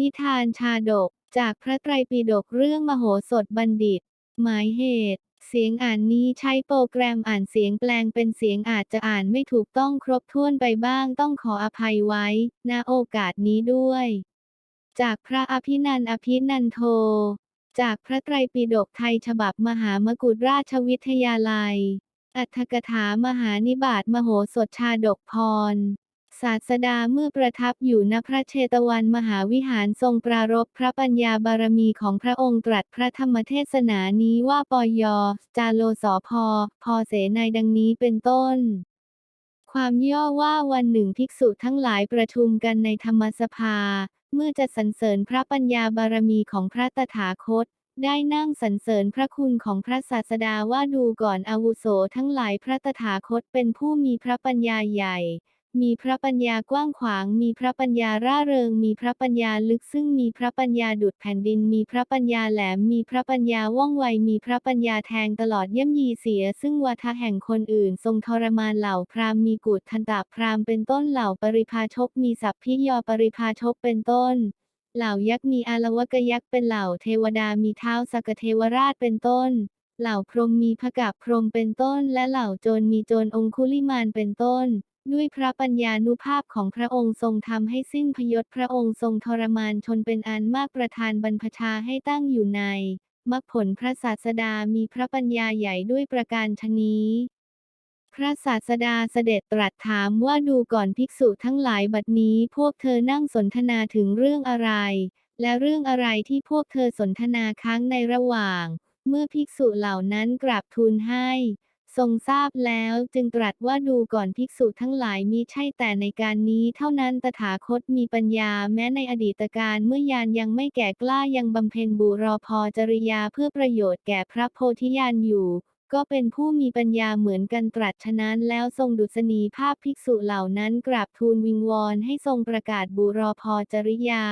นิทานชาดก จากพระไตรปิฎกเรื่องมโหสถบัณฑิต หมายเหตุ เสียงอ่านนี้ใช้โปรแกรมอ่านเสียงแปลงเป็นเสียงอาจจะอ่านไม่ถูกต้องครบถ้วนไปบ้างต้องขออภัยไว้ ณ โอกาสนี้ด้วย จากพระอภินันอภินันโท จากพระไตรปิฎกไทยฉบับมหามกุฏราชวิทยาลัย อัตถกถามหานิบาตมโหสถชาดกพร ศาสดาเมื่อประทับอยู่ณพระเชตวันมหาวิหารทรงปรารภพระปัญญาบารมีของพระองค์ตรัสพระธรรมเทศนานี้ว่าปยจาโลสอพอพอเสนายดังนี้เป็นต้น ความย่อว่าวันหนึ่งภิกษุทั้งหลายประชุมกันในธรรมสภา เมื่อจะสรรเสริญพระปัญญาบารมีของพระตถาคตได้นั่งสรรเสริญพระคุณของพระศาสดาว่าดูก่อนอาวุโสทั้งหลายพระตถาคตเป็นผู้มีพระปัญญาใหญ่ มีพระปัญญากว้างขวาง มีพระปัญญาร่าเริง มีพระปัญญาลึกซึ่ง มีพระปัญญาดุดแผ่นดิน มีพระปัญญาแหลม มีพระปัญญาว่องไว มีพระปัญญาแทงตลอดเย่ำยีเสีย ซึ่งวาทะแห่งคนอื่น ทรงทรมานเหล่าพราหมณ์ มีกุฏทันตะพราหมณ์เป็นต้นเหล่าปริพาชก มีสัพพิยอปริพาชกเป็นต้น เหล่ายักษ์มีอาลวกยักษ์เป็นเหล่าเทวดา มีเท้าสกเทวราชเป็นต้น เหล่าพรหมมีพกะพรหมเป็นต้น และเหล่าโจรมีโจรองคุลิมานเป็นต้น ด้วยพระปัญญานุภาพของพระองค์ทรงทำให้สิ้นพยศพระองค์ทรงทรมานชนเป็นอันมากประทานบรรพชาให้ตั้งอยู่ในมรรคผลพระศาสดามีพระปัญญาใหญ่ด้วยประการชนี้ พระศาสดาเสด็จตรัสถามว่าดูก่อนภิกษุทั้งหลายบัดนี้พวกเธอนั่งสนทนาถึงเรื่องอะไร และเรื่องอะไรที่พวกเธอสนทนาค้างในระหว่าง เมื่อภิกษุเหล่านั้นกราบทูลให้ ทรงทราบแล้วจึงตรัสว่าดูก่อนภิกษุทั้งหลายมิใช่แต่ในการนี้เท่านั้นตถาคตมีปัญญาแม้ในอดีตการเมื่อยานยังไม่แก่กล้ายังบำเพ็ญบุรอพอจริยาเพื่อประโยชน์แก่พระโพธิญาณอยู่ ก็เป็นผู้มีปัญญาเหมือนกันตรัสฉะนั้นแล้วทรงดุษณีภาพภิกษุเหล่านั้นกราบทูลวิงวอนให้ทรงประกาศบุรพจริยา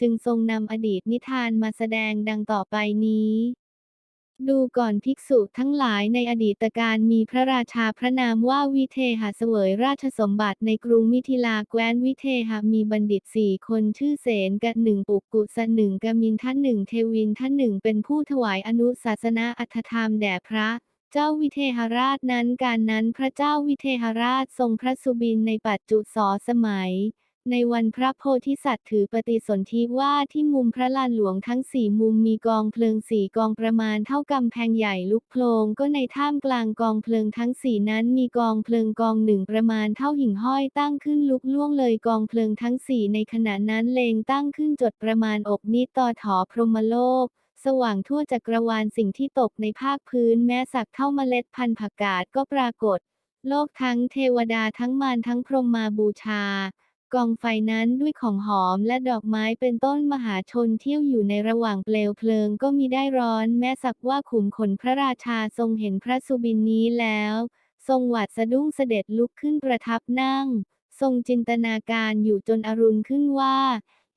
จึงทรงนำอดีตนิทานมาแสดงดังต่อไปนี้ ดูก่อนภิกษุทั้งหลายในอดีตการมีพระราชาพระนามว่าวิเทหเสวยราชสมบัติในกรุงมิถิลาแคว้นวิเทหมีบัณฑิตสี่คนชื่อเสนกะหนึ่งปุกกุสหนึ่งกมินท่านหนึ่งเทวินท่านหนึ่งเป็นผู้ถวายอนุศาสนาอัธธรรมแด่พระเจ้าวิเทหราชนั้นการนั้นพระเจ้าวิเทหราชทรงพระสุบินในปัจจุสอสมัย ในวันพระโพธิสัตว์ถือปฏิสนธิว่าที่มุมพระลานหลวงทั้งสี่มุมมีกองเพลิงสี่กองประมาณเท่ากำแพงใหญ่ลุกโพลงก็ในท่ามกลางกองเพลิงทั้งสี่นั้นมีกองเพลิงกองหนึ่งประมาณเท่าหิ่งห้อยตั้งขึ้นลุกล่วงเลยกองเพลิงทั้งสี่ในขณะนั้นเลงตั้งขึ้นจดประมาณอกนิดต่อถอพรหมโลกสว่างทั่วจักรวาลสิ่งที่ตกในภาคพื้นแม้สักเท่าเมล็ดพันธุ์ผักกาดก็ปรากฏ โลกทั้งเทวดาทั้งมารทั้งพรหมมาบูชา กองไฟนั้นด้วยของหอมและดอกไม้เป็นต้นมหาชนเที่ยวอยู่ในระหว่างเปลวเพลิงก็มีได้ร้อน แม้สักว่าขุมขนพระราชาทรงเห็นพระสุบินนี้แล้ว ทรงหวาดสะดุ้งเสด็จลุกขึ้นประทับนั่ง ทรงจินตนาการอยู่จนอรุณขึ้นว่า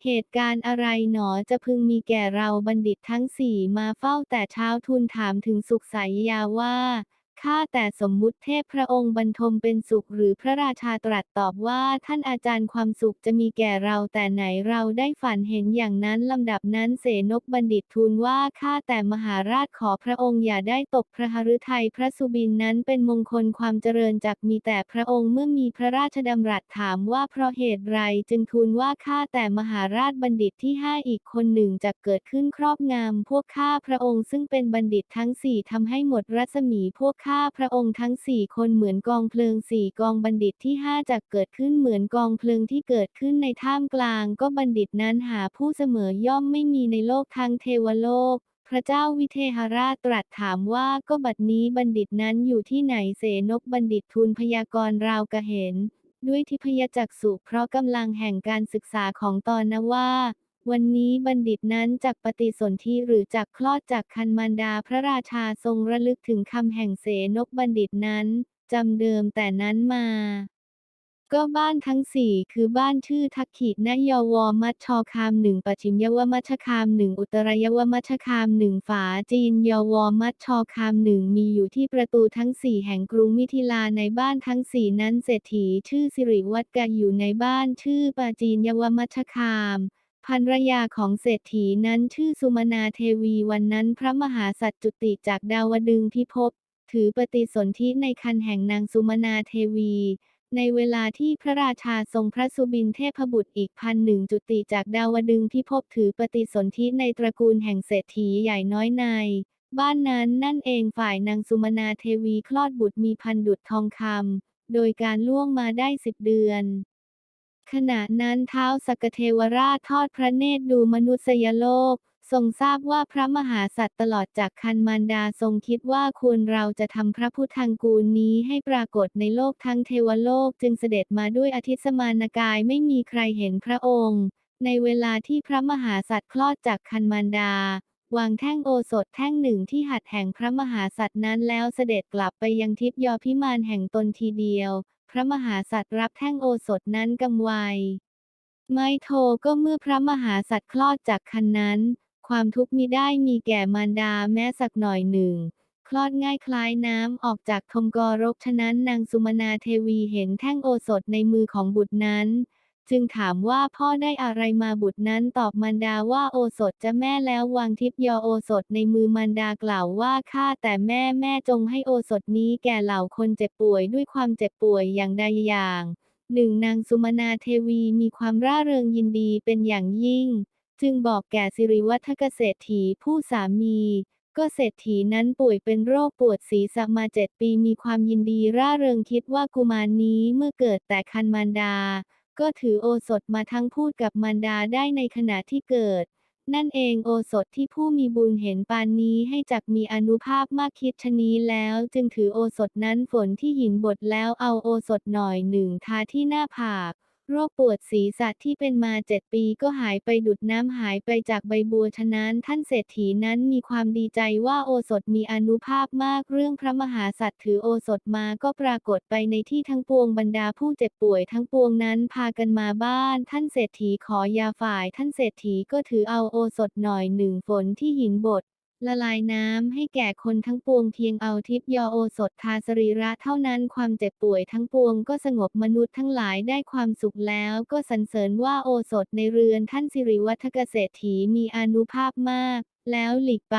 เหตุการณ์อะไรหนอจะพึงมีแก่เราบัณฑิตทั้งสี่มาเฝ้าแต่เช้าทูลถามถึงสุขสายยาว่า ข้าแต่สมมุติเทพพระองค์บรรทมเป็นสุขหรือพระราชาตรัสตอบว่าท่านอาจารย์ความสุขจะมีแก่เราแต่ไหนเราได้ฝันเห็นอย่างนั้นลำดับนั้นเสนกบัณฑิตทูลว่าข้าแต่มหาราชขอพระองค์อย่าได้ตกพระหฤทัยพระสุบินนั้นเป็นมงคลความเจริญจากมีแต่พระองค์เมื่อมีพระราชดำรัสถามว่าเพราะเหตุไรจึงทูลว่าข้าแต่มหาราชบัณฑิตที่ห้าอีกคนหนึ่งจะเกิดขึ้นครอบงำพวกข้าพระองค์ซึ่งเป็นบัณฑิตทั้งสี่ทำให้หมดรัศมีพวกข้าพระองค์ทั้งสี่คนเหมือนกองเพลิงสี่กองบัณฑิตที่ห้าจะเกิดขึ้นเหมือนกองเพลิงที่เกิดขึ้นในท่ามกลาง ก็บัณฑิตนั้นหาผู้เสมอย่อมไม่มีในโลกทั้งเทวโลก พระเจ้าวิเทหราชตรัสถามว่าก็บัดนี้บัณฑิตนั้นอยู่ที่ไหนเสนกบัณฑิตทูลพยากรณ์ราวกะเห็น ด้วยทิพยจักษุเพราะกำลังแห่งการศึกษาของตอนนะว่า วันนี้บัณฑิตนั้นจากปฏิสนธิหรือจากคลอดจากคันมารดาพระราชาทรงระลึกถึงคำแห่งเสนกบัณฑิตนั้นจำเดิมแต่นั้นมา ก็บ้านทั้งสี่คือบ้านชื่อทักขินยวมัชชอคามหนึ่งปชิมยวมัชคามหนึ่งอุตรยวมัชคามหนึ่งฝาจีนยวมัชชอคามหนึ่งมีอยู่ที่ประตูทั้งสี่แห่งกรุงมิถิลาในบ้านทั้งสี่นั้นเศรษฐีชื่อสิริวัตกะอยู่ในบ้านชื่อปาจีนยวมัชคาม ภรรยาของเศรษฐีนั้นชื่อสุมนาเทวีวันนั้นพระมหาสัจจุติจากดาวดึงพิภพถือปฏิสนธิในคันแห่งนางสุมนาเทวี ในเวลาที่พระราชาทรงพระสุบินเทพบุตรอีกพันหนึ่งจุติจากดาวดึงพิภพถือปฏิสนธิในตระกูลแห่งเศรษฐีใหญ่น้อยใน บ้านนั้นนั่นเองฝ่ายนางสุมนาเทวีคลอดบุตรมีพันดุจทองคำโดยการล่วงมาได้สิบเดือน ขณะนั้นเท้าสกเทวราชทอดพระเนตรดูมนุษยโลก ทรงทราบว่าพระมหาสัตว์ตลอดจากคันมารดาทรงคิดว่าควรเราจะทำพระพุทธังกูลนี้ให้ปรากฏในโลกทั้งเทวโลกจึงเสด็จมาด้วยอธิสมานกายไม่มีใครเห็นพระองค์ ในเวลาที่พระมหาสัตว์คลอดจากคันมารดาวางแท่งโอสถแท่งหนึ่งที่หัดแห่งพระมหาสัตว์นั้นแล้วเสด็จกลับไปยังทิพยพิมานแห่งตนทีเดียว พระมหาสัตว์รับแท่งโอสถนั้นกำไวไม้โทก็เมื่อพระมหาสัตว์คลอดจากคันนั้น ความทุกข์มิได้มีแก่มารดาแม้สักหน่อยหนึ่ง คลอดง่ายคล้ายน้ำออกจากทมกรกฉะนั้นนางสุมนาเทวีเห็นแท่งโอสถในมือของบุตรนั้น จึงถามว่าพ่อได้อะไรมาบุตรนั้นตอบมารดาว่าโอสถจะแม่แล้ววางทิพยโอสถในมือมารดากล่าวว่าข้าแต่แม่แม่จงให้โอสถนี้แก่เหล่าคนเจ็บป่วยด้วยความเจ็บป่วยอย่างใดอย่างหนึ่งนางสุมนาเทวีมีความร่าเริงยินดีเป็นอย่างยิ่ง จึงบอกแก่สิริวัฒกเศรษฐีผู้สามีก็เศรษฐีนั้นป่วยเป็นโรคปวดศีรษะมาเจ็ดปีมีความยินดีร่าเริงคิดว่ากุมารนี้เมื่อเกิดแต่คันมารดา ก็ถือโอสถมาทั้งพูดกับมารดาได้ในขณะที่เกิด นั่นเองโอสถที่ผู้มีบุญเห็นปานนี้ให้จักมีอนุภาพมากคิดชะนี้แล้ว จึงถือโอสถนั้นฝนที่หินบดแล้วเอาโอสถหน่อยหนึ่งทาที่หน้าผาก โรคปวดศีรษะที่เป็นมาเจ็ดปีก็หายไปดุดน้ำหายไปจากใบบัวฉะนั้นท่านเศรษฐีนั้นมีความดีใจว่าโอสถมีอนุภาพมากเรื่องพระมหาสัตว์ถือโอสถมาก็ปรากฏไปในที่ทั้งปวงบรรดาผู้เจ็บป่วยทั้งปวงนั้นพากันมาบ้าน ท่านเศรษฐีขอยาฝ่าย ท่านเศรษฐีก็ถือเอาโอสถหน่อยหนึ่งฝนที่หินบด ละลายน้ำให้แก่คนทั้งปวงเพียงเอาทิพยโอสถทาสรีระเท่านั้นความเจ็บป่วยทั้งปวงก็สงบมนุษย์ทั้งหลายได้ความสุขแล้วก็สรรเสริญว่าโอสถในเรือนท่านสิริวัฒกเศรษฐีมีอนุภาพมาก แล้วหลีกไป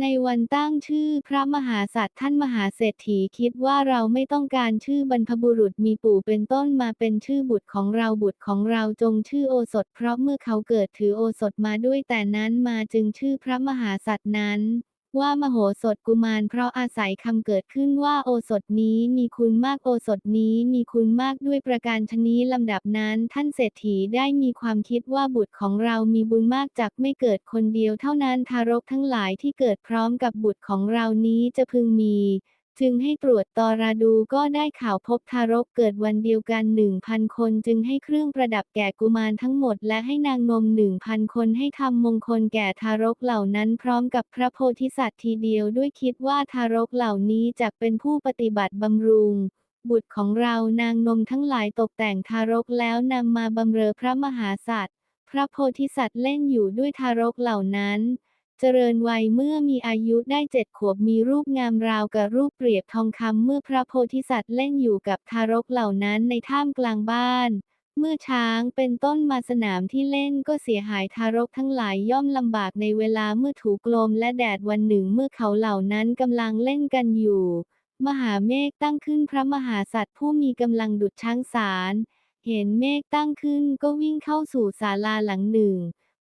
ในวันตั้งชื่อพระมหาสัตว์ท่านมหาเศรษฐีคิดว่าเราไม่ต้องการชื่อบรรพบุรุษมีปู่เป็นต้นมาเป็นชื่อบุตรของเราบุตรของเราจงชื่อโอสถ เพราะเมื่อเขาเกิดถือโอสถมาด้วยแต่นั้นมาจึงชื่อพระมหาสัตว์นั้น ว่ามโหสถกุมารเพราะอาศัยคำเกิดขึ้นว่าโอสถนี้มีคุณมากโอสถนี้มีคุณมากด้วยประการชนี้ลำดับนั้น ท่านเศรษฐีได้มีความคิดว่าบุตรของเรามีบุญมากจากไม่เกิดคนเดียวเท่านั้นทารกทั้งหลายที่เกิดพร้อมกับบุตรของเรานี้จะพึงมี จึงให้ตรวจตอราดูก็ได้ข่าวพบทารกเกิดวันเดียวกันหนึ่งพันคนจึงให้เครื่องประดับแก่กุมารทั้งหมด และให้นางนมหนึ่งพันคนให้ทำมงคลแก่ทารกเหล่านั้นพร้อมกับพระโพธิสัตว์ทีเดียวด้วยคิดว่าทารกเหล่านี้จะเป็นผู้ปฏิบัติบำรุงบุตรของเรานางนมทั้งหลายตกแต่งทารกแล้วนำมาบำเรอพระมหาสัตว์ พระโพธิสัตว์เล่นอยู่ด้วยทารกเหล่านั้น เจริญวัยเมื่อมีอายุได้เจ็ดขวบมีรูปงามราวกับรูปเปรียบทองคำเมื่อพระโพธิสัตว์เล่นอยู่กับทารกเหล่านั้นในท่ามกลางบ้าน เมื่อช้างเป็นต้นมาสนามที่เล่นก็เสียหายทารกทั้งหลายย่อมลำบากในเวลาเมื่อถูกลมและแดดวันหนึ่งเมื่อเขาเหล่านั้นกำลังเล่นกันอยู่ มหาเมฆตั้งขึ้นพระมหาสัตว์ผู้มีกำลังดุจช้างสาร เห็นเมฆตั้งขึ้นก็วิ่งเข้าสู่ศาลาหลังหนึ่ง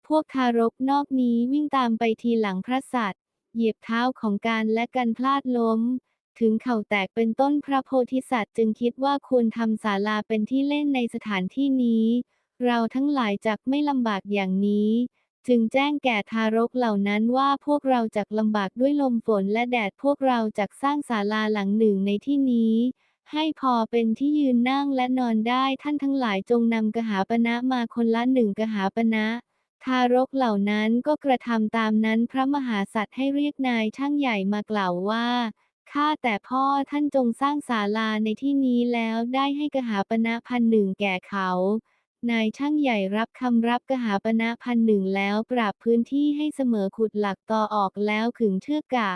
พวกทารกนอกนี้วิ่งตามไปทีหลังพระสัตว์เหยียบเท้าของการและกันพลาดล้ม ถึงเข่าแตกเป็นต้นพระโพธิสัตว์จึงคิดว่าควรทำศาลาเป็นที่เล่นในสถานที่นี้ เราทั้งหลายจักไม่ลำบากอย่างนี้ จึงแจ้งแก่ทารกเหล่านั้นว่าพวกเราจักลำบากด้วยลมฝนและแดดพวกเราจักสร้างศาลาหลังหนึ่งในที่นี้ให้พอเป็นที่ยืนนั่งและนอนได้ท่านทั้งหลายจงนำกหาปณะมาคนละหนึ่งกหาปณะ ทารกเหล่านั้นก็กระทำตามนั้นพระมหาสัตว์ให้เรียกนายช่างใหญ่มากล่าวว่าข้าแต่พ่อท่านจงสร้างศาลาในที่นี้แล้วได้ให้กหาปณะพันหนึ่งแก่เขา นายช่างใหญ่รับคำรับกหาปณะพันหนึ่งแล้วปรับพื้นที่ให้เสมอขุดหลักต่อออกแล้วขึงเชือกกะ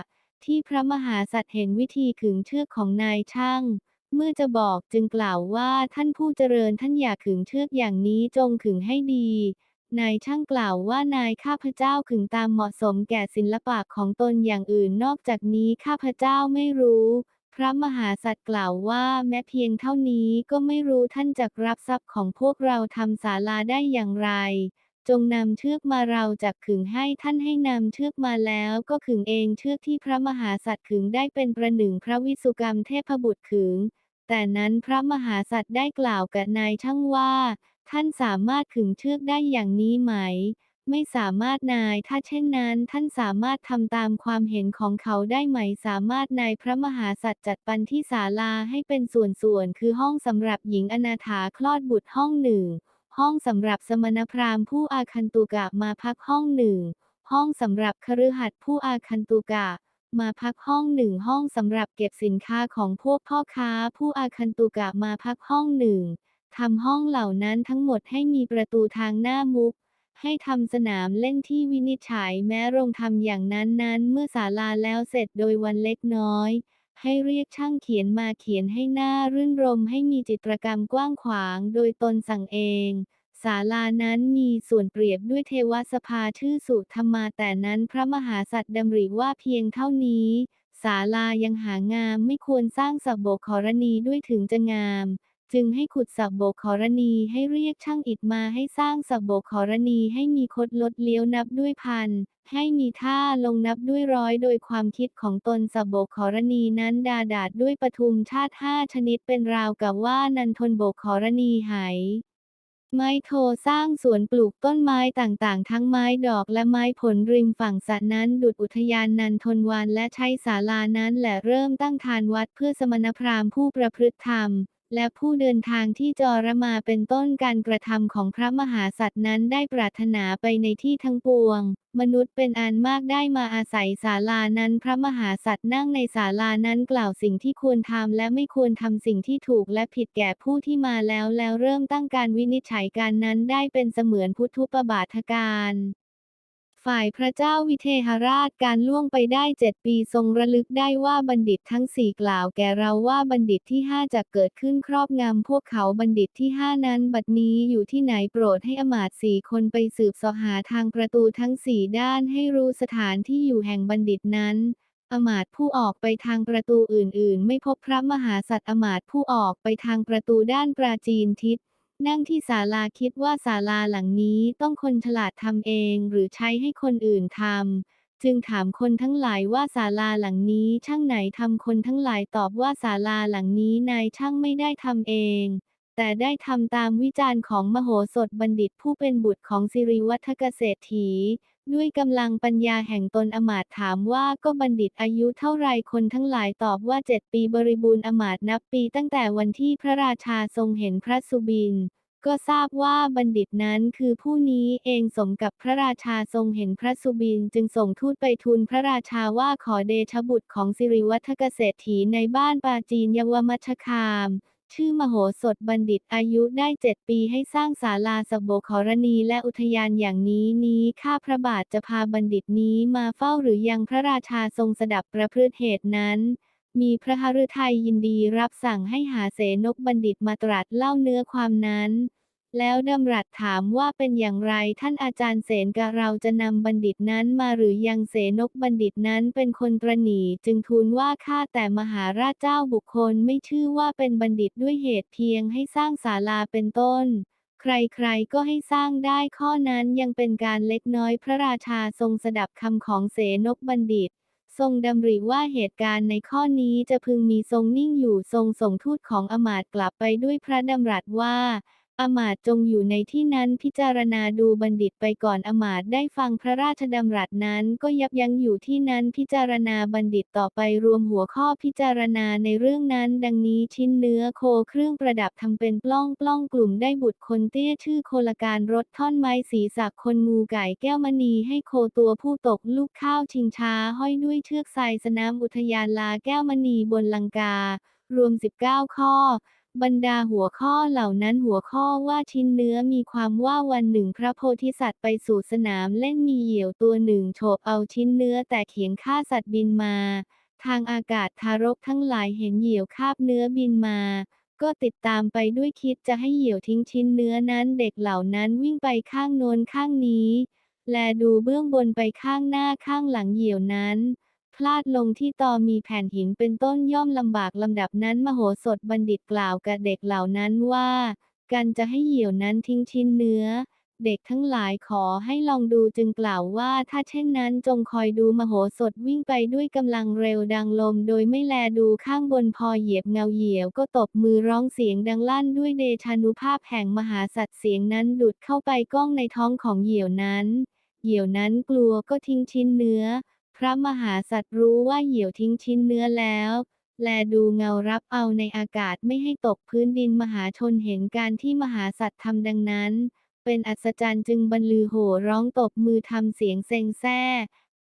ที่พระมหาสัตว์เห็นวิธีขึงเชือกของนายช่าง เมื่อจะบอกจึงกล่าวว่าท่านผู้เจริญท่านอย่าขึงเชือกอย่างนี้จงขึงให้ดี นายช่างกล่าวว่านายข้าพเจ้าขึงตามเหมาะสมแก่ศิลปะของตนอย่างอื่นนอกจากนี้ข้าพเจ้าไม่รู้ พระมหาสัตว์กล่าวว่าแม้เพียงเท่านี้ก็ไม่รู้ท่านจะรับทรัพย์ของพวกเราทำศาลาได้อย่างไร จงนำเชือกมาเราจะขึงให้ท่านให้นำเชือกมาแล้วก็ขึงเองเชือกที่พระมหาสัตว์ขึงได้เป็นประหนึ่งพระวิสุกรรมเทพบุตรขึง แต่นั้นพระมหาสัตว์ได้กล่าวกับนายช่างว่า ท่านสามารถขึงเชือกได้อย่างนี้ไหม ไม่สามารถนาย ถ้าเช่นนั้น ท่านสามารถทำตามความเห็นของเขาได้ไหม สามารถนายพระมหาสัตว์จัดปันที่ศาลาให้เป็นส่วนๆ คือห้องสำหรับหญิงอนาถาคลอดบุตรห้องหนึ่ง ห้องสำหรับสมณพราหมณ์ผู้อาคันตุกะมาพักห้องหนึ่ง ห้องสำหรับคฤหัสถ์ผู้อาคันตุกะมาพักห้องหนึ่งห้องสำหรับเก็บสินค้าของพวกพ่อค้าผู้อาคันตุกะมาพักห้องหนึ่ง ทำห้องเหล่านั้นทั้งหมดให้มีประตูทางหน้ามุก ให้ทำสนามเล่นที่วินิจฉัยแม้โรงทำอย่างนั้นนั้นเมื่อศาลาแล้วเสร็จโดยวันเล็กน้อย ให้เรียกช่างเขียนมาเขียนให้หน้ารื่นรมให้มีจิตรกรรมกว้างขวางโดยตนสั่งเองศาลานั้นมีส่วนเปรียบด้วยเทวสภาชื่อสุธรรมาแต่นั้นพระมหาสัตว์ดำริว่าเพียงเท่านี้ศาลายังหางามไม่ควรสร้างสับโบกขรณีด้วยถึงจะงาม จึงให้ขุดสับโบกขรณีให้เรียกช่างอิฐมาให้สร้างสับโบกขรณีให้มีคดลดเลี้ยวนับด้วยพันให้มีท่าลงนับด้วยร้อยโดยความคิดของตนสับโบกขรณีนั้นดาดาดด้วยปทุมชาติห้าชนิดเป็นราวกับว่านันทนโบกขรณีไหไม้โทสร้างสวนปลูกต้นไม้ต่างๆ ทั้งไม้ดอกและไม้ผลริมฝั่งสระนั้นดุดอุทยานนันทนวานและใช้ศาลานั้นแหละเริ่มตั้งทานวัดเพื่อสมณพราหมณ์ผู้ประพฤติธรรม และผู้เดินทางที่จรมาเป็นต้นการกระทำของพระมหาสัตว์นั้นได้ปรารถนาไปในที่ทั้งปวง มนุษย์เป็นอันมากได้มาอาศัยศาลานั้นพระมหาสัตว์นั่งในศาลานั้นกล่าวสิ่งที่ควรทำและไม่ควรทำสิ่งที่ถูกและผิดแก่ผู้ที่มาแล้วแล้วเริ่มตั้งการวินิจฉัยการนั้นได้เป็นเสมือนพุทธุปบาทการ ฝ่ายพระเจ้าวิเทหราชการล่วงไปได้เจ็ดปีทรงระลึกได้ว่าบัณฑิตทั้งสี่กล่าวแก่เราว่าบัณฑิตที่ห้าจะเกิดขึ้นครอบงำพวกเขาบัณฑิตที่ห้านั้นบัดนี้อยู่ที่ไหนโปรดให้อมาตสี่คนไปสืบสาะหาทางประตูทั้งสี่ด้านให้รู้สถานที่อยู่แห่งบัณฑิตนั้นอมาตผู้ออกไปทางประตูอื่นๆ ไม่พบพระมหาสัตว์อมาตผู้ออกไปทางประตูด้านปราจีนทิศ นั่งที่ศาลาคิดว่าศาลาหลังนี้ต้องคนฉลาดทำเองหรือใช้ให้คนอื่นทำ จึงถามคนทั้งหลายว่าศาลาหลังนี้ช่างไหนทำคนทั้งหลายตอบว่าศาลาหลังนี้นายช่างไม่ได้ทำเอง แต่ได้ทำตามวิจารณ์ของมโหสถบัณฑิตผู้เป็นบุตรของสิริวัฒกเศรษฐี ด้วยกำลังปัญญาแห่งตนอมาตถามว่าก็บัณฑิตอายุเท่าไรคนทั้งหลายตอบว่าเจ็ดปีบริบูรณ์อมาตนับปีตั้งแต่วันที่พระราชาทรงเห็นพระสุบิน ก็ทราบว่าบัณฑิตนั้นคือผู้นี้เองสมกับพระราชาทรงเห็นพระสุบิน จึงส่งทูตไปทูลพระราชาว่าขอเดชบุตรของสิริวัฒกเศรษฐีในบ้านปาจีนยวมัชคาม ชื่อมโหสถบัณฑิตอายุได้เจ็ดปีให้สร้างศาลาสบโบขรณีและอุทยานอย่างนี้นี้ข้าพระบาทจะพาบัณฑิตนี้มาเฝ้าหรือยังพระราชาทรงสดับประพฤติเหตุนั้น มีพระหฤทัยยินดีรับสั่งให้หาเสนกบัณฑิตมาตรัสเล่าเนื้อความนั้น แล้วดำรัสถามว่าเป็นอย่างไรท่านอาจารย์เสนกะเราจะนำบัณฑิตนั้นมาหรือยังเสนกบัณฑิตนั้นเป็นคนตรณีจึงทูลว่าข้าแต่มหาราชเจ้าบุคคลไม่ชื่อว่าเป็นบัณฑิตด้วยเหตุเพียงให้สร้างศาลาเป็นต้น ใครๆก็ให้สร้างได้ข้อนั้นยังเป็นการเล็กน้อยพระราชาทรงสดับคำของเสนกบัณฑิตทรงดำริว่าเหตุการณ์ในข้อนี้จะพึงมีทรงนิ่งอยู่ทรงส่งทูตของอมาตย์กลับไปด้วยพระดำรัสว่า อมาตจงอยู่ในที่นั้นพิจารณาดูบัณฑิตไปก่อนอมาตได้ฟังพระราชดำรัสนั้นก็ยับยั้งอยู่ที่นั้นพิจารณาบัณฑิตต่อไปรวมหัวข้อพิจารณาในเรื่องนั้น ดังนี้ชิ้นเนื้อโคเครื่องประดับทำเป็นปล้องปล้องกลุ่มได้บุตรคนเตี้ยชื่อโคลการรถท่อนไม้สีสักคนงูไก่แก้วมณีให้โคตัวผู้ตกลูกข้าวชิงช้าห้อยด้วยเชือกไซสนามอุทยานลาแก้วมณีบนลังการวม 19 ข้อ บรรดาหัวข้อเหล่านั้นหัวข้อว่าชิ้นเนื้อมีความว่าวันหนึ่งพระโพธิสัตว์ไปสู่สนามเล่นมีเหยี่ยวตัวหนึ่งโฉบเอาชิ้นเนื้อแต่เขียงฆ่าสัตว์บินมา ทางอากาศทารกทั้งหลายเห็นเหยี่ยวคาบเนื้อบินมา ก็ติดตามไปด้วยคิดจะให้เหยี่ยวทิ้งชิ้นเนื้อนั้นเด็กเหล่านั้นวิ่งไปข้างโน้นข้างนี้ แลดูเบื้องบนไปข้างหน้าข้างหลังเหยี่ยวนั้น พลาดลงที่ตอมีแผ่นหินเป็นต้นย่อมลำบากลำดับนั้นมโหสถบัณฑิตกล่าวกับเด็กเหล่านั้นว่ากันจะให้เหยี่ยวนั้นทิ้งชิ้นเนื้อ เด็กทั้งหลายขอให้ลองดูจึงกล่าวว่าถ้าเช่นนั้นจงคอยดูมโหสถวิ่งไปด้วยกำลังเร็วดังลม โดยไม่แลดูข้างบนพอเหยียบเงาเหยี่ยวก็ตบมือร้องเสียงดังลั่นด้วยเดชานุภาพแห่งมหาสัตว์เสียงนั้นดุดเข้าไปก้องในท้องของเหยี่ยวนั้น เหยี่ยวนั้นกลัวก็ทิ้งชิ้นเนื้อ ระมหาสัตว์รู้ว่าเหยี่ยวทิ้งชิ้นเนื้อแล้ว แลดูเงารับเอาในอากาศไม่ให้ตกพื้นดินมหาชนเห็นการที่มหาสัตว์ทำดังนั้น เป็นอัศจรรย์จึงบรรลือโห่ร้องตบมือทำเสียงเซ็งแซ่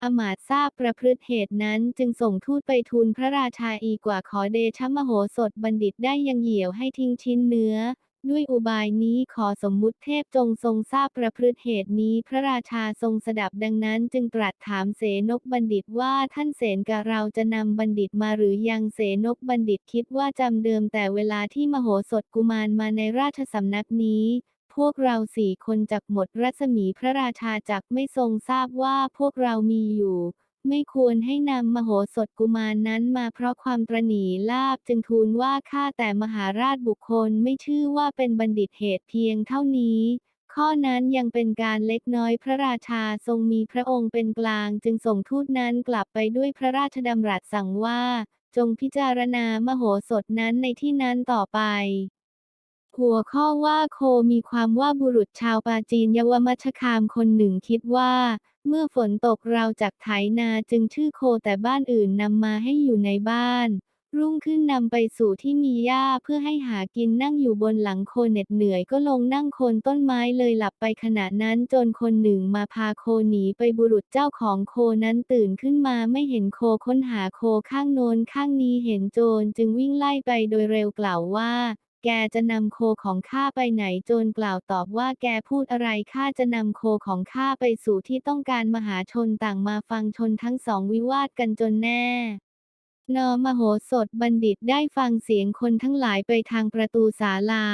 อมาตทราบประพฤติเหตุนั้นจึงส่งทูตไปทูลพระราชาอีกว่าขอเดชะมโหสถบัณฑิตได้ยังเหี่ยวให้ทิ้งชิ้นเนื้อ ด้วยอุบายนี้ขอสมมุติเทพจงทรงทราบประพฤติเหตุนี้ พระราชาทรงสดับดังนั้นจึงตรัสถามเสนกบัณฑิตว่าท่านเสนกะเราจะนำบัณฑิตมาหรือยังเสนกบัณฑิตคิดว่าจำเดิมแต่เวลาที่มโหสถกุมารมาในราชสำนักนี้ พวกเราสี่คนจักหมดรัศมีพระราชาจักไม่ทรงทราบว่าพวกเรามีอยู่ ไม่ควรให้นำมโหสถกุมารนั้นมาเพราะความตรหนีลาบจึงทูลว่าข้าแต่มหาราชบุคคลไม่ชื่อว่าเป็นบัณฑิตเหตุเพียงเท่านี้ ข้อนั้นยังเป็นการเล็กน้อยพระราชาทรงมีพระองค์เป็นกลาง จึงส่งทูตนั้นกลับไปด้วยพระราชดำรัสสั่งว่า จงพิจารณามโหสถนั้นในที่นั้นต่อไป หัวข้อว่าโคมีความว่าบุรุษชาวปาจีนยวมัชคามคนหนึ่งคิดว่า เมื่อฝนตกเราจากไถนาจึงชื่อโคแต่บ้านอื่นนำมาให้อยู่ในบ้าน รุ่งขึ้นนำไปสู่ที่มีหญ้าเพื่อให้หากินนั่งอยู่บนหลังโคเหน็ดเหนื่อยก็ลงนั่งโคนต้นไม้เลยหลับไปขณะนั้นจนคนหนึ่งมาพาโคหนีไปบุรุษเจ้าของโคนั้นตื่นขึ้นมาไม่เห็นโคค้นหาโคข้างโน้นข้างนี้เห็นโจรจึงวิ่งไล่ไปโดยเร็วกล่าวว่า แกจะนำโคของข้าไปไหนโจรกล่าวตอบว่าแกพูดอะไรข้าจะนำโคของข้าไปสู่ที่ต้องการมหาชนต่างมาฟังชนทั้งสองวิวาทกันจนแน่นอมโหสถบัณฑิตได้ฟังเสียงคนทั้งหลายไปทางประตูศาลา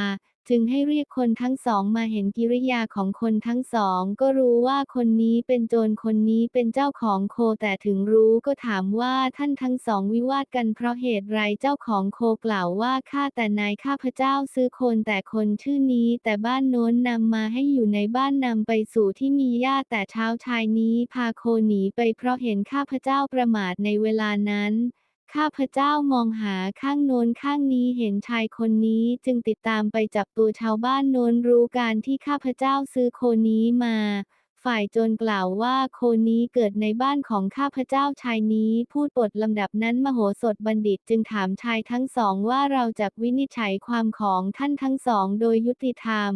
จึงให้เรียกคนทั้งสองมาเห็นกิริยาของคนทั้งสอง ก็รู้ว่าคนนี้เป็นโจรคนนี้เป็นเจ้าของโคแต่ถึงรู้ก็ถามว่าท่านทั้งสองวิวาทกันเพราะเหตุไรเจ้าของโคกล่าวว่าข้าแต่นายข้าพเจ้าซื้อคนแต่คนชื่อนี้ แต่บ้านโน้นนำมาให้อยู่ในบ้านนำไปสู่ที่มีหญ้าแต่เช้าชายนี้พาโคหนีไปเพราะเห็นข้าพเจ้าประมาทในเวลานั้น ข้าพเจ้ามองหาข้างโน้นข้างนี้เห็นชายคนนี้จึงติดตามไปจับตัวชาวบ้านโน้นรู้การที่ข้าพเจ้าซื้อโคนี้มา ฝ่ายโจรกล่าวว่าโคนี้เกิดในบ้านของข้าพเจ้าชายนี้ พูดบทลำดับนั้นมโหสถบัณฑิตจึงถามชายทั้งสองว่าเราจะวินิจฉัยความของท่านทั้งสองโดยยุติธรรม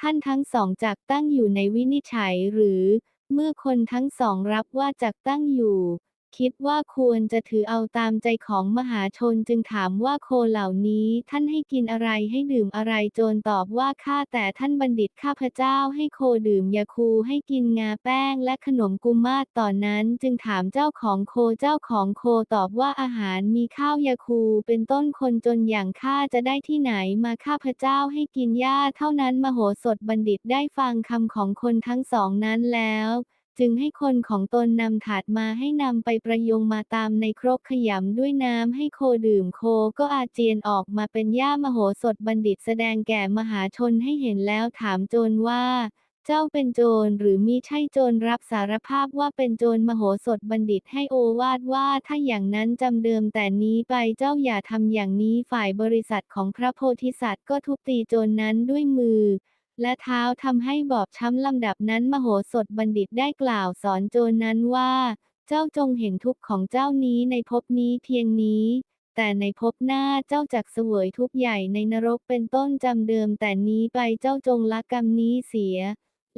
ท่านทั้งสองจักตั้งอยู่ในวินิจฉัยหรือ เมื่อคนทั้งสองรับว่าจักตั้งอยู่ คิดว่าควรจะถือเอาตามใจของมหาชนจึงถามว่าโคเหล่านี้ท่านให้กินอะไรให้ดื่มอะไรโจรตอบว่าข้าแต่ท่านบัณฑิตข้าพเจ้าให้โคดื่มยาคูให้กินงาแป้งและขนมกุมาศตอนนั้นจึงถามเจ้าของโคเจ้าของโคตอบว่าอาหารมีข้าวยาคูเป็นต้นคนจนอย่างข้าจะได้ที่ไหนมาข้าพเจ้าให้กินหญ้าเท่านั้นมโหสถบัณฑิตได้ฟังคำของคนทั้งสองนั้นแล้ว จึงให้คนของตนนำถาดมาให้นำไปประยงมาตามในครกขยำด้วยน้ำให้โคดื่มโคก็อาเจียนออกมาเป็นหญ้ามโหสถบัณฑิตแสดงแก่มหาชนให้เห็นแล้วถามโจรว่า เจ้าเป็นโจรหรือมิใช่โจรรับสารภาพว่าเป็นโจรมโหสถบัณฑิตให้โอวาดว่าถ้าอย่างนั้นจำเดิมแต่นี้ไปเจ้าอย่าทำอย่างนี้ฝ่ายบริษัทของพระโพธิสัตว์ก็ทุบตีโจรนั้นด้วยมือ และเท้าทำให้บอบช้ำลำดับนั้นมโหสถบัณฑิตได้กล่าวสอนโจรนั้นว่า เจ้าจงเห็นทุกข์ของเจ้านี้ในภพนี้เพียงนี้แต่ในภพหน้าเจ้าจักเสวยทุกใหญ่ในนรกเป็นต้นจำเดิมแต่นี้ไปเจ้าจงละกรรมนี้เสีย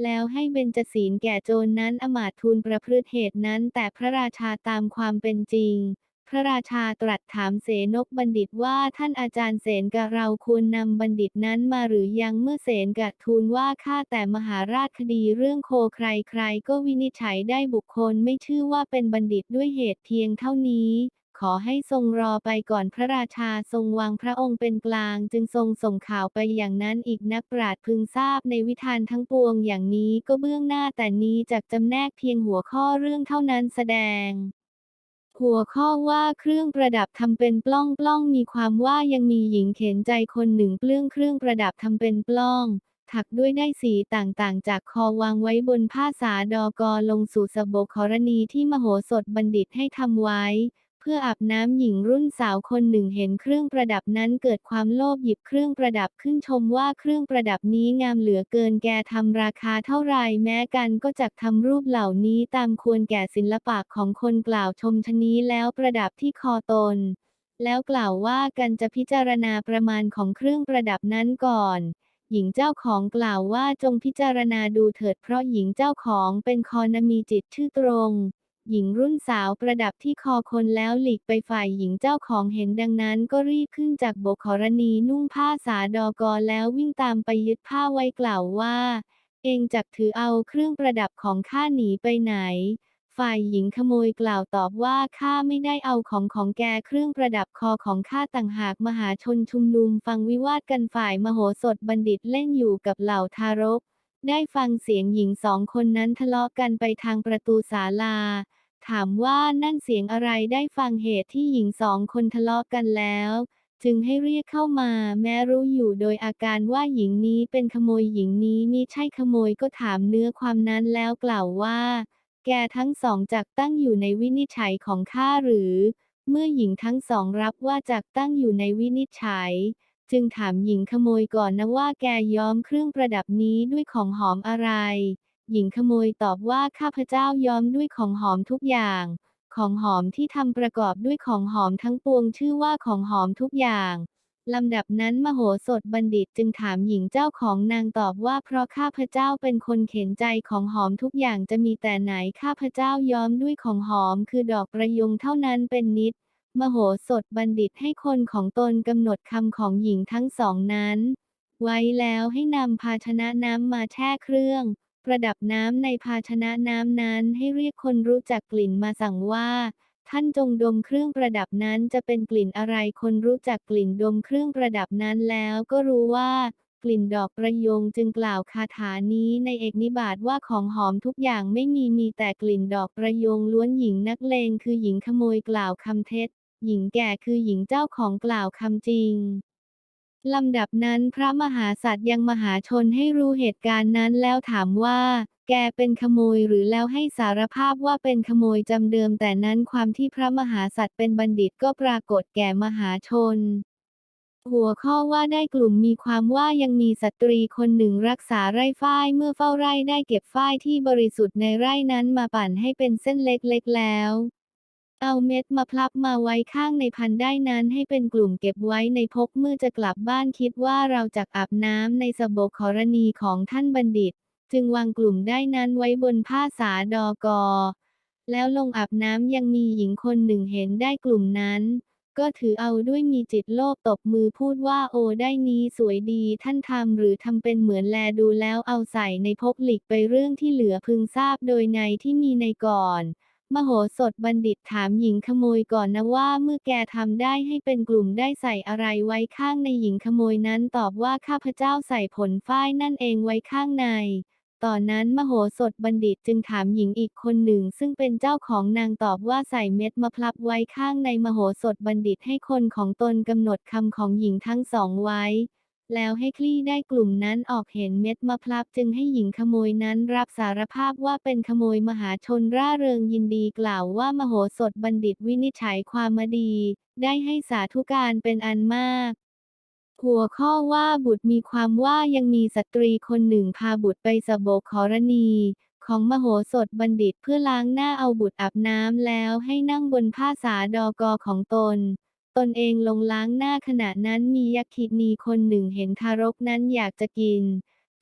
แล้วให้เบญจศีลแก่โจรนั้นอมาตทูลประพฤติเหตุนั้นแต่พระราชาตามความเป็นจริง ระราชาตรัสถามเสนกบัณฑิตว่าท่านอาจารย์เสนกะเราควรนำบัณฑิตนั้นมาหรือยังเมื่อเสนกะทูลว่าข้าแต่มหาราชคดีเรื่องโคใครๆ ก็วินิจฉัยได้บุคคลไม่ชื่อว่าเป็นบัณฑิตด้วยเหตุเพียงเท่านี้ขขอให้ทรงรอไปก่อนพระราชาทรงวางพระองค์เป็นกลาง จึงทรงส่งข่าวไปอย่างนั้นอีกนักปราชญ์พึงทราบในวิธานทั้งปวงอย่างนี้ก็เบื้องหน้าแต่นี้จากจำแนกเพียงหัวข้อเรื่องเท่านั้นแสดง หัวข้อว่าเครื่องประดับทำเป็นปล้องปล้องมีความว่ายังมีหญิงเข็นใจคนหนึ่งเปลื้องเครื่องประดับทำเป็นปล้อง ถักด้วยได้สีต่างๆ จากคอวางไว้บนผ้าสาดอกอลงสู่สบกขรณีที่มโหสถบัณฑิตให้ทำไว้ เพื่ออาบน้ำหญิงรุ่นสาวคนหนึ่งเห็นเครื่องประดับนั้นเกิดความโลภหยิบเครื่องประดับขึ้นชมว่าเครื่องประดับนี้งามเหลือเกินแกทำราคาเท่าไรแม้กันก็จักทำรูปเหล่านี้ตามควรแก่ศิลปะของคนกล่าวชมชนี้แล้วประดับที่คอตน แล้วกล่าวว่ากันจะพิจารณาประมาณของเครื่องประดับนั้นก่อนหญิงเจ้าของกล่าวว่าจงพิจารณาดูเถิดเพราะหญิงเจ้าของเป็นคอนมีจิตชื่อตรง หญิงรุ่นสาวประดับที่คอคนแล้วหลีกไปฝ่ายหญิงเจ้าของเห็นดังนั้นก็รีบขึ้นจากโบกขรณีนุ่งผ้าสาดอกอแล้ววิ่งตามไปยึดผ้าไว้กล่าวว่า เองจักถือเอาเครื่องประดับของข้าหนีไปไหน ฝ่ายหญิงขโมยกล่าวตอบว่าข้าไม่ได้เอาของของแกเครื่องประดับคอของข้าต่างหากมหาชนชุมนุมฟังวิวาทกันฝ่ายมโหสถบัณฑิตเล่นอยู่กับเหล่าทารก ได้ฟังเสียงหญิงสองคนนั้นทะเลาะกันไปทางประตูศาลา ถามว่านั่นเสียงอะไรได้ฟังเหตุที่หญิงสองคนทะเลาะกันแล้ว จึงให้เรียกเข้ามา แม้รู้อยู่โดยอาการว่าหญิงนี้เป็นขโมยหญิงนี้มิใช่ขโมยก็ถามเนื้อความนั้นแล้วกล่าวว่า แกทั้งสองจักตั้งอยู่ในวินิจฉัยของข้าหรือ เมื่อหญิงทั้งสองรับว่าจักตั้งอยู่ในวินิจฉัย จึงถามหญิงขโมยก่อนนะว่าแกย้อมเครื่องประดับนี้ด้วยของหอมอะไร หญิงขโมยตอบว่าข้าพเจ้าย้อมด้วยของหอมทุกอย่าง ของหอมที่ทำประกอบด้วยของหอมทั้งปวงชื่อว่าของหอมทุกอย่างลำดับนั้นมโหสถบัณฑิตจึงถามหญิงเจ้าของนางตอบว่าเพราะข้าพเจ้าเป็นคนเข็นใจของหอมทุกอย่างจะมีแต่ไหนข้าพเจ้าย้อมด้วยของหอมคือดอกประยงเท่านั้นเป็นนิด มโหสถบัณฑิตให้คนของตนกำหนดคำของหญิงทั้งสองนั้น ไว้แล้วให้นำภาชนะน้ำมาแช่เครื่อง ประดับน้ำในภาชนะน้ำนั้นให้เรียกคนรู้จักกลิ่นมาสั่งว่า ท่านจงดมเครื่องประดับนั้นจะเป็นกลิ่นอะไรคนรู้จักกลิ่นดมเครื่องประดับนั้นแล้วก็รู้ว่ากลิ่นดอกประยงจึงกล่าวคาถานี้ในเอกนิบาตว่าของหอมทุกอย่างไม่มีมีแต่กลิ่นดอกประยงล้วนหญิงนักเลงคือหญิงขโมยกล่าวคำเท็จ หญิงแก่คือหญิงเจ้าของกล่าวคำจริงลำดับนั้นพระมหาสัตว์ยังมหาชนให้รู้เหตุการณ์นั้นแล้วถามว่า แกเป็นขโมยหรือแล้วให้สารภาพว่าเป็นขโมยจำเดิมแต่นั้นความที่พระมหาสัตว์เป็นบัณฑิตก็ปรากฏแก่มหาชน หัวข้อว่าได้กลุ่มมีความว่ายังมีสตรีคนหนึ่งรักษาไร่ฝ้ายเมื่อเฝ้าไร่ได้เก็บฝ้ายที่บริสุทธิ์ในไร่นั้นมาปั่นให้เป็นเส้นเล็กๆแล้ว เอาเม็ดมาพลับมาไว้ข้างในพันได้นั้นให้เป็นกลุ่มเก็บไว้ในพกเมื่อจะกลับบ้านคิดว่าเราจักอาบน้ำในสบกขรณีของท่านบัณฑิต จึงวางกลุ่มได้นั้นไว้บนผ้าสาดอกอ แล้วลงอาบน้ำยังมีหญิงคนหนึ่งเห็นได้กลุ่มนั้น ก็ถือเอาด้วยมีจิตโลภตบมือพูดว่าโอได้นี้สวยดีท่านทำหรือทำเป็นเหมือนแลดูแล้วเอาใส่ในพกหลีกไปเรื่องที่เหลือพึงทราบโดยในที่มีในก่อน มโหสถบัณฑิตถามหญิงขโมยก่อนนะว่าเมื่อแกทำได้ให้เป็นกลุ่มได้ใส่อะไรไว้ข้างในหญิงขโมยนั้นตอบว่าข้าพเจ้าใส่ผลฝ้ายนั่นเองไว้ข้างในตอนนั้นมโหสถบัณฑิตจึงถามหญิงอีกคนหนึ่ง ซึ่งเป็นเจ้าของนางตอบว่าใส่เม็ดมะพร้าวไว้ข้างในมโหสถบัณฑิตให้คนของตนกำหนดคำของหญิงทั้งสองไว้ แล้วให้คลี่ได้กลุ่มนั้นออกเห็นเม็ดมะพร้าวจึงให้หญิงขโมยนั้นรับสารภาพว่าเป็นขโมยมหาชนร่าเริงยินดีกล่าวว่ามโหสถบัณฑิตวินิจฉัยความมาดี ได้ให้สาธุการเป็นอันมากหัวข้อว่าบุตรมีความว่ายังมีสตรีคนหนึ่งพาบุตรไปสบกขรณี ของมโหสถบัณฑิตเพื่อล้างหน้าเอาบุตรอาบน้ำแล้วให้นั่งบนผ้าสาดอกอของตน ตนเองลงล้างหน้าขณะนั้นมียักษินีคนหนึ่งเห็นทารกนั้นอยากจะกิน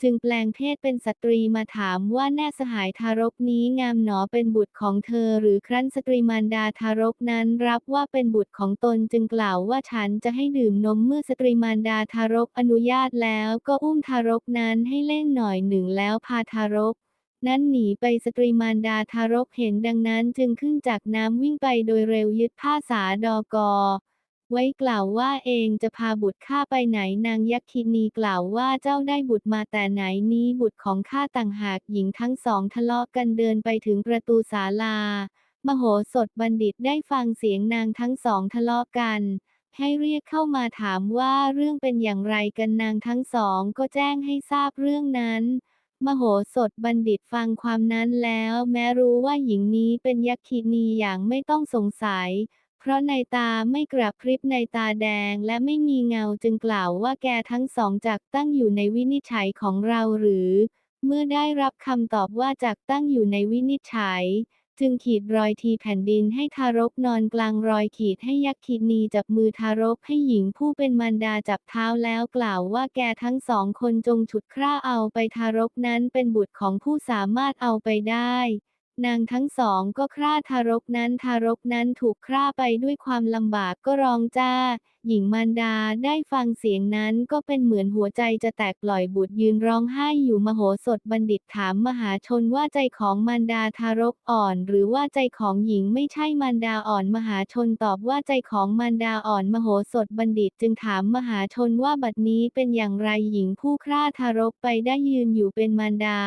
จึงแปลงเพศเป็นสตรีมาถามว่าแน่สหายทารกนี้งามหนอเป็นบุตรของเธอ หรือครั้นสตรีมารดาทารกนั้นรับว่าเป็นบุตรของตนจึงกล่าวว่าฉันจะให้ดื่มนมเมื่อสตรีมารดาทารกอนุญาตแล้ว ก็อุ้มทารกนั้นให้เล่นหน่อยหนึ่งแล้วพาทารกนั้นหนีไปสตรีมารดาทารกเห็นดังนั้นจึงขึ้นจากน้ำวิ่งไปโดยเร็วยึดผ้าสาดอกอ ไว้กล่าวว่าเองจะพาบุตรข้าไปไหนนางยักษินีกล่าวว่าเจ้าได้บุตรมาแต่ไหนนี้บุตรของข้าต่างหากหญิงทั้งสองทะเลาะกันเดินไปถึงประตูศาลา มโหสถบัณฑิตได้ฟังเสียงนางทั้งสองทะเลาะกันให้เรียกเข้ามาถามว่าเรื่องเป็นอย่างไรกันนางทั้งสองก็แจ้งให้ทราบเรื่องนั้น มโหสถบัณฑิตฟังความนั้นแล้ว แม้รู้ว่าหญิงนี้เป็นยักษินีอย่างไม่ต้องสงสัย เพราะในตาไม่กระพริบในตาแดงและไม่มีเงาจึงกล่าวว่าแกทั้งสองจักตั้งอยู่ในวินิจฉัยของเราหรือ เมื่อได้รับคำตอบว่าจักตั้งอยู่ในวินิจฉัย จึงขีดรอยทีแผ่นดินให้ทารกนอนกลางรอยขีดให้ยักษินีจับมือทารกให้หญิงผู้เป็นมารดาจับเท้าแล้วกล่าวว่าแกทั้งสองคนจงฉุดคร่าเอาไปทารกนั้นเป็นบุตรของผู้สามารถเอาไปได้ นางทั้งสองก็คร่าทารกนั้นทารกนั้นถูกคร่าไปด้วยความลำบากก็ร้องจ้า หญิงมารดาได้ฟังเสียงนั้นก็เป็นเหมือนหัวใจจะแตกปล่อยบุตรยืนร้องไห้อยู่มโหสถบัณฑิตถามมหาชนว่าใจของมารดาทารกอ่อน หรือว่าใจของหญิงไม่ใช่มารดาอ่อนมหาชนตอบว่าใจของมารดาอ่อนมโหสถบัณฑิตจึงถามมหาชนว่าบัดนี้เป็นอย่างไรหญิงผู้คร่าทารกไปได้ยืนอยู่เป็นมารดา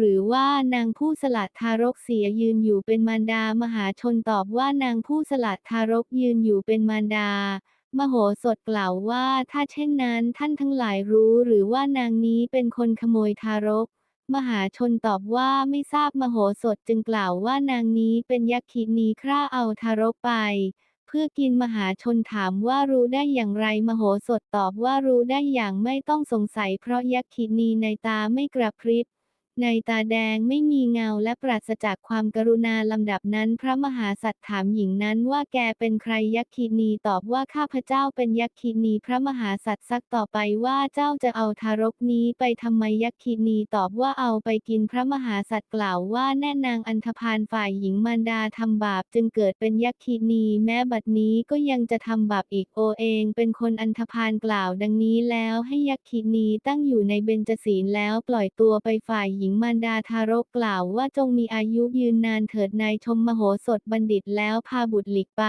หรือว่านางผู้สลัดทารกเสียยืนอยู่เป็นมารดา มหาชนตอบว่านางผู้สลัดทารกยืนอยู่เป็นมารดามโหสถกล่าวว่าถ้าเช่นนั้นท่านทั้งหลายรู้หรือว่านางนี้เป็นคนขโมยทารก มหาชนตอบว่าไม่ทราบมโหสถจึงกล่าวว่านางนี้เป็นยักษินีคร่าเอาทารกไป เพื่อกินมหาชนถามว่ารู้ได้อย่างไรมโหสถตอบว่ารู้ได้อย่างไม่ต้องสงสัยเพราะยักษินีในตาไม่กระพริบ ในตาแดงไม่มีเงาและปราศจากความกรุณาลำดับนั้น พระมหาสัตว์ถามหญิงนั้นว่าแกเป็นใครยักษินีตอบว่าข้าพเจ้าเป็นยักษินี พระมหาสัตว์ซักต่อไปว่าเจ้าจะเอาทารกนี้ไปทำไมยักษินีตอบว่าเอาไปกินพระมหาสัตว์กล่าวว่าแน่นางอันธพาลฝ่ายหญิงมารดาทำบาปจึงเกิดเป็นยักษินี แม้บัดนี้ก็ยังจะทำบาปอีกโอเอง เป็นคนอันธพาลกล่าวดังนี้แล้วให้ยักษินีตั้งอยู่ในเบญจศีลแล้วปล่อยตัวไปฝ่ายหญิงมารดาทารกกล่าวว่าจงมีอายุยืนนานเถิดนายชมมโหสถบัณฑิตแล้วพาบุตรหลีกไป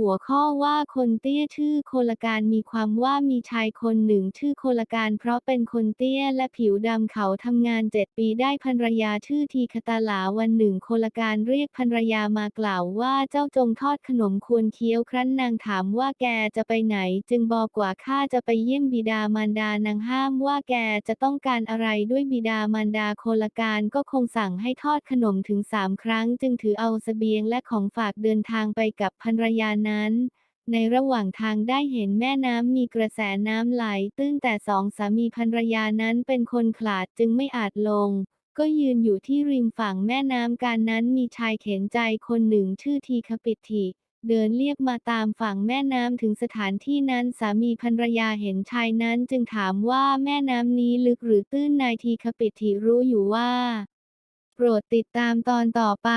หัวข้อว่าคนเตี้ยชื่อโคลการมีความว่ามีชายคนหนึ่งชื่อโคลการเพราะเป็นคนเตี้ยและผิวดำเขาทำงานเจ็ดปีได้ภรรยาชื่อทีคตาลาวันหนึ่งโคลการเรียกภรรยามากล่าวว่าเจ้าจงทอดขนมควรเคี้ยวครั้นนางถามว่าแกจะไปไหน จึงบอกว่าข้าจะไปเยี่ยมบิดามารดานางห้ามว่าแกจะต้องการอะไรด้วยบิดามารดาโคลการก็คงสั่งให้ทอดขนมถึงสามครั้ง จึงถือเอาเสบียงและของฝากเดินทางไปกับภรรยานั้น ในระหว่างทางได้เห็นแม่น้ำมีกระแสน้ำไหลตื้นแต่สองสามีภรรยานั้นเป็นคนขลาดจึงไม่อาจลง ก็ยืนอยู่ที่ริมฝั่งแม่น้ำการนั้นมีชายเข็นใจคนหนึ่งชื่อทีคปิติเดินเรียบมาตามฝั่งแม่น้ำถึงสถานที่นั้นสามีภรรยาเห็นชายนั้นจึงถามว่าแม่น้ำนี้ลึกหรือตื้นนายทีคปิติรู้อยู่ว่า โปรดติดตามตอนต่อไป